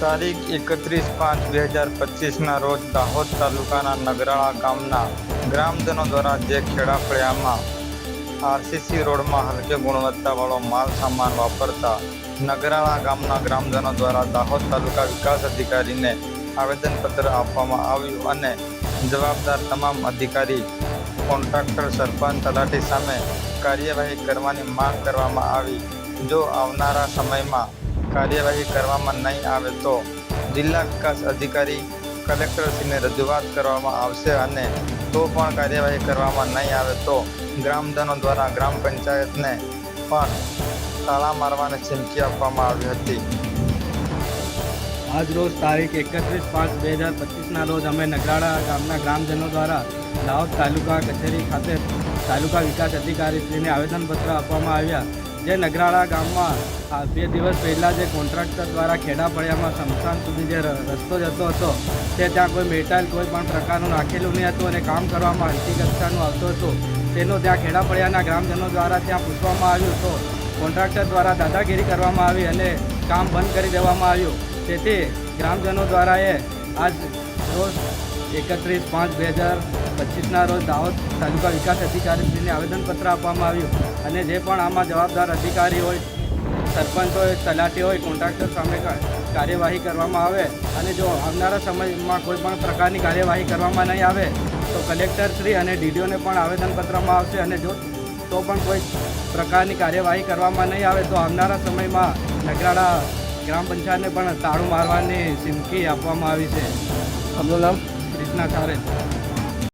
તારીખ એકત્રીસ પાંચ બે હજાર પચીસના રોજ દાહોદ તાલુકાના નગરાળા ગામના ગ્રામજનો દ્વારા જે ખેડાફળિયામાં આરસીસી રોડમાં હલકે ગુણવત્તાવાળો માલ સામાન વાપરતા નગરાળા ગામના ગ્રામજનો દ્વારા દાહોદ તાલુકા વિકાસ અધિકારીને આવેદનપત્ર આપવામાં આવ્યું અને જવાબદાર તમામ અધિકારી, કોન્ટ્રાક્ટર, સરપંચ, તલાટી સામે કાર્યવાહી કરવાની માંગ કરવામાં આવી. જો આવનારા સમયમાં કાર્યવાહી કરવામાં નહીં આવે તો જિલ્લા વિકાસ અધિકારી કલેક્ટરશ્રીને રજૂઆત કરવામાં આવશે અને તો પણ કાર્યવાહી કરવામાં નહીં આવે તો ગ્રામજનો દ્વારા ગ્રામ પંચાયતને પણ તાળા મારવાની ચીમકી આપવામાં આવી હતી. આજ રોજ તારીખ એકત્રીસ પાંચ બે હજાર પચીસના રોજ અમે નગરાળા ગામના ગ્રામજનો દ્વારા દાહોદ તાલુકા કચેરી ખાતે તાલુકા વિકાસ અધિકારીશ્રીને આવેદનપત્ર આપવામાં આવ્યા. જે નગરાળા ગામમાં આ બે દિવસ પહેલાં જે કોન્ટ્રાક્ટર દ્વારા ખેડા ફળિયામાં સ્મશાન સુધી જે રસ્તો જતો હતો, તે ત્યાં કોઈ મેટાઈલ કોઈ પણ પ્રકારનું નાખેલું નહીં હતું અને કામ કરવામાં હલકી કક્ષાનું આવતું હતું. તેનું ત્યાં ખેડા ફળિયાના ગ્રામજનો દ્વારા ત્યાં પૂછવામાં આવ્યું તો કોન્ટ્રાક્ટર દ્વારા દાદાગીરી કરવામાં આવી અને કામ બંધ કરી દેવામાં આવ્યું. તેથી ગ્રામજનો દ્વારા એ આજ રોજ એકત્રીસ પાંચ બે હજાર પચીસના રોજ દાહોદ તાલુકા વિકાસ અધિકારીશ્રીને આવેદનપત્ર આપવામાં આવ્યું અને જે પણ આમાં જવાબદાર અધિકારી હોય, સરપંચ હોય, તલાટી હોય, કોન્ટ્રાક્ટર સામે કાર્યવાહી કરવામાં આવે અને જો આવનારા સમયમાં કોઈ પણ પ્રકારની કાર્યવાહી કરવામાં નહીં આવે, તો કલેક્ટરશ્રી અને ડીડીઓને પણ આવેદનપત્રમાં આવશે અને જો, તો પણ કોઈ પ્રકારની કાર્યવાહી કરવામાં નહીં આવે, તો આવનારા સમયમાં નગરાળા ગ્રામ પંચાયતને પણ તાળું મારવાની ચીમકી આપવામાં આવી છે. આપનું નામ? કૃષ્ણા ચારે